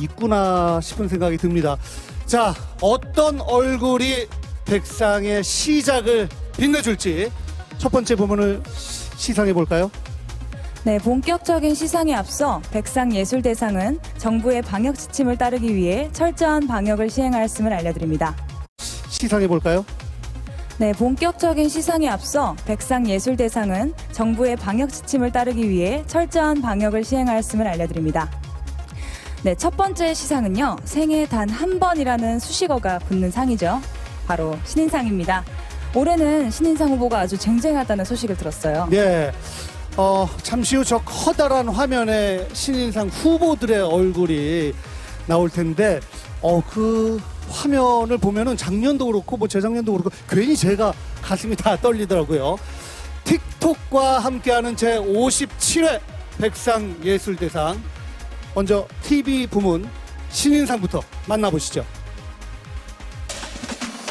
있구나 싶은 생각이 듭니다. 자, 어떤 얼굴이 백상의 시작을 빛내줄지 첫 번째 부분을 시- 시상해 볼까요? 네, 본격적인 시상에 앞서 백상예술대상은 정부의 방역 지침을 따르기 위해 철저한 방역을 시행하였음을 알려드립니다. 시상해 볼까요? 네, 본격적인 시상에 앞서 백상예술대상은 정부의 방역 지침을 따르기 위해 철저한 방역을 시행하였음을 알려드립니다. 네, 첫 번째 시상은요, 생애 단 한 번이라는 수식어가 붙는 상이죠. 바로 신인상입니다. 올해는 신인상 후보가 아주 쟁쟁하다는 소식을 들었어요. 네. 어, 잠시 후 저 커다란 화면에 신인상 후보들의 얼굴이 나올 텐데, 어, 그 화면을 보면은 작년도 그렇고, 뭐 재작년도 그렇고, 괜히 제가 가슴이 다 떨리더라고요. 틱톡과 함께하는 제 57회 백상 예술대상. 먼저 TV 부문 신인상부터 만나보시죠.